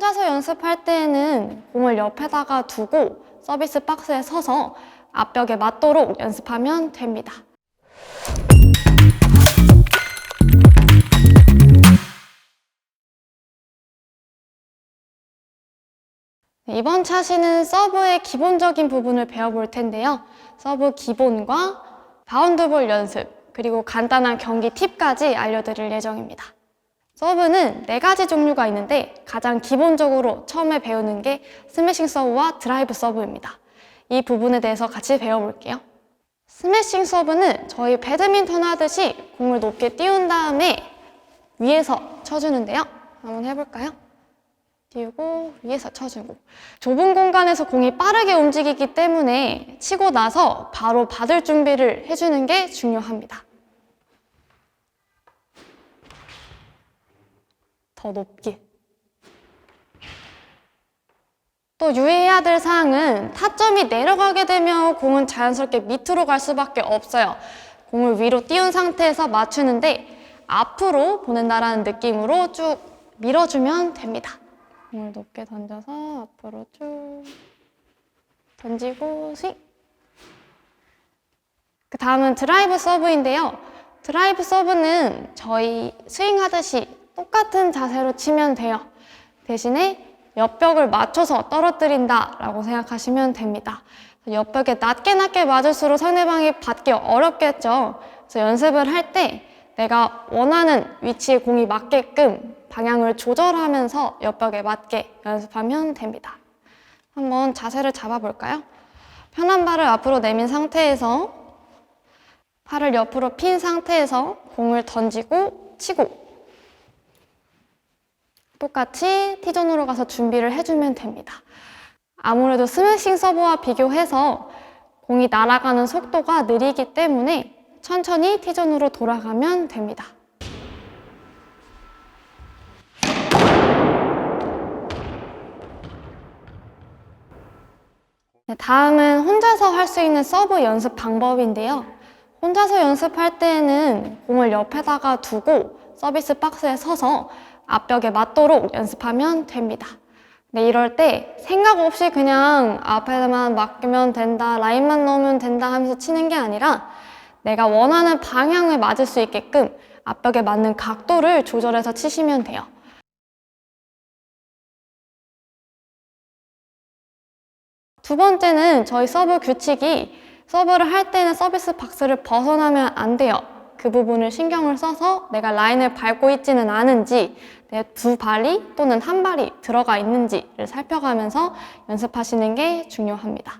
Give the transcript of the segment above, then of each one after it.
혼자서 연습할 때에는 공을 옆에다가 두고 서비스 박스에 서서 앞벽에 맞도록 연습하면 됩니다. 네, 이번 차시는 서브의 기본적인 부분을 배워볼 텐데요. 서브 기본과 바운드볼 연습, 그리고 간단한 경기 팁까지 알려드릴 예정입니다. 서브는 네 가지 종류가 있는데 가장 기본적으로 처음에 배우는 게 스매싱 서브와 드라이브 서브입니다. 이 부분에 대해서 같이 배워볼게요. 스매싱 서브는 저희 배드민턴 하듯이 공을 높게 띄운 다음에 위에서 쳐주는데요. 한번 해볼까요? 띄우고 위에서 쳐주고 좁은 공간에서 공이 빠르게 움직이기 때문에 치고 나서 바로 받을 준비를 해주는 게 중요합니다. 더 높게. 또 유의해야 될 사항은 타점이 내려가게 되면 공은 자연스럽게 밑으로 갈 수밖에 없어요. 공을 위로 띄운 상태에서 맞추는데 앞으로 보낸다라는 느낌으로 쭉 밀어주면 됩니다. 공을 높게 던져서 앞으로 쭉 던지고 스윙. 그 다음은 드라이브 서브인데요. 드라이브 서브는 저희 스윙 하듯이 똑같은 자세로 치면 돼요. 대신에 옆벽을 맞춰서 떨어뜨린다 라고 생각하시면 됩니다. 옆벽에 낮게 낮게 맞을수록 상대방이 받기 어렵겠죠. 그래서 연습을 할 때 내가 원하는 위치에 공이 맞게끔 방향을 조절하면서 옆벽에 맞게 연습하면 됩니다. 한번 자세를 잡아볼까요? 편한 발을 앞으로 내민 상태에서 팔을 옆으로 핀 상태에서 공을 던지고 치고 똑같이 티존으로 가서 준비를 해주면 됩니다. 아무래도 스매싱 서브와 비교해서 공이 날아가는 속도가 느리기 때문에 천천히 티존으로 돌아가면 됩니다. 네, 다음은 혼자서 할 수 있는 서브 연습 방법인데요. 혼자서 연습할 때에는 공을 옆에다가 두고 서비스 박스에 서서 앞벽에 맞도록 연습하면 됩니다. 네, 이럴 때 생각 없이 그냥 앞에만 맡기면 된다, 라인만 넣으면 된다 하면서 치는 게 아니라 내가 원하는 방향을 맞을 수 있게끔 앞벽에 맞는 각도를 조절해서 치시면 돼요. 두 번째는 저희 서브 규칙이 서브를 할 때는 서비스 박스를 벗어나면 안 돼요. 그 부분을 신경을 써서 내가 라인을 밟고 있지는 않은지 내 두 발이 또는 한 발이 들어가 있는지를 살펴가면서 연습하시는 게 중요합니다.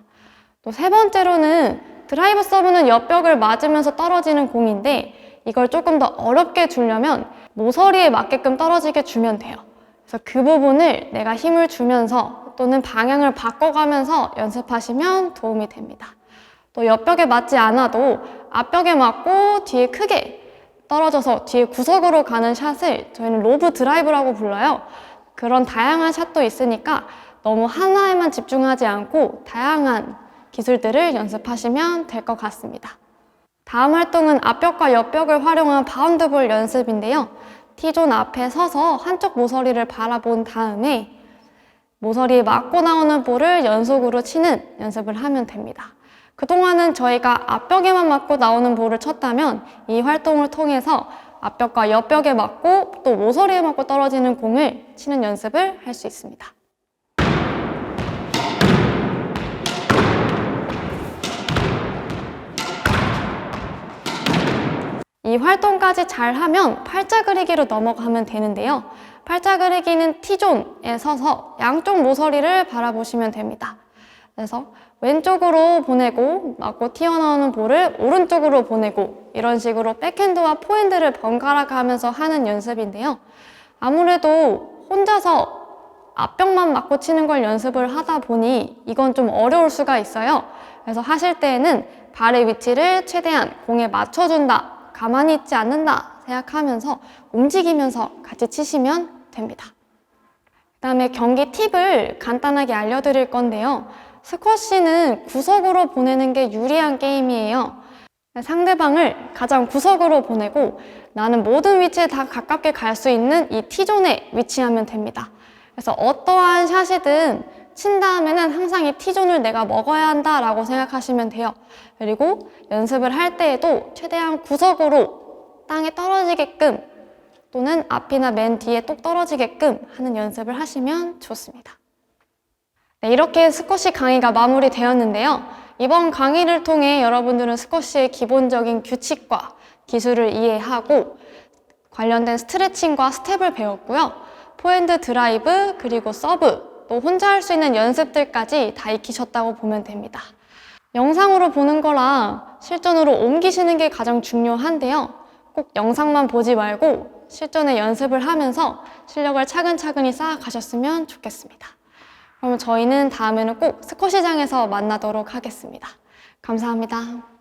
또 세 번째로는 드라이브 서브는 옆벽을 맞으면서 떨어지는 공인데 이걸 조금 더 어렵게 주려면 모서리에 맞게끔 떨어지게 주면 돼요. 그래서 그 부분을 내가 힘을 주면서 또는 방향을 바꿔가면서 연습하시면 도움이 됩니다. 또 옆벽에 맞지 않아도 앞벽에 맞고 뒤에 크게 떨어져서 뒤에 구석으로 가는 샷을 저희는 로브 드라이브라고 불러요. 그런 다양한 샷도 있으니까 너무 하나에만 집중하지 않고 다양한 기술들을 연습하시면 될 것 같습니다. 다음 활동은 앞벽과 옆벽을 활용한 바운드볼 연습인데요. T존 앞에 서서 한쪽 모서리를 바라본 다음에 모서리에 맞고 나오는 볼을 연속으로 치는 연습을 하면 됩니다. 그동안은 저희가 앞벽에만 맞고 나오는 볼을 쳤다면 이 활동을 통해서 앞벽과 옆벽에 맞고 또 모서리에 맞고 떨어지는 공을 치는 연습을 할 수 있습니다. 이 활동까지 잘 하면 팔자 그리기로 넘어가면 되는데요. 팔자 그리기는 T존에 서서 양쪽 모서리를 바라보시면 됩니다. 그래서 왼쪽으로 보내고 맞고 튀어나오는 볼을 오른쪽으로 보내고 이런 식으로 백핸드와 포핸드를 번갈아 가면서 하는 연습인데요. 아무래도 혼자서 앞벽만 맞고 치는 걸 연습을 하다 보니 이건 좀 어려울 수가 있어요. 그래서 하실 때에는 발의 위치를 최대한 공에 맞춰준다, 가만히 있지 않는다 생각하면서 움직이면서 같이 치시면 됩니다. 그 다음에 경기 팁을 간단하게 알려드릴 건데요. 스쿼시는 구석으로 보내는 게 유리한 게임이에요. 상대방을 가장 구석으로 보내고 나는 모든 위치에 다 가깝게 갈 수 있는 이 T존에 위치하면 됩니다. 그래서 어떠한 샷이든 친 다음에는 항상 이 T존을 내가 먹어야 한다라고 생각하시면 돼요. 그리고 연습을 할 때에도 최대한 구석으로 땅에 떨어지게끔 또는 앞이나 맨 뒤에 똑 떨어지게끔 하는 연습을 하시면 좋습니다. 네, 이렇게 스쿼시 강의가 마무리되었는데요. 이번 강의를 통해 여러분들은 스쿼시의 기본적인 규칙과 기술을 이해하고 관련된 스트레칭과 스텝을 배웠고요. 포핸드 드라이브, 그리고 서브, 또 혼자 할 수 있는 연습들까지 다 익히셨다고 보면 됩니다. 영상으로 보는 거랑 실전으로 옮기시는 게 가장 중요한데요. 꼭 영상만 보지 말고 실전에 연습을 하면서 실력을 차근차근히 쌓아가셨으면 좋겠습니다. 그러면 저희는 다음에는 꼭 스쿼시장에서 만나도록 하겠습니다. 감사합니다.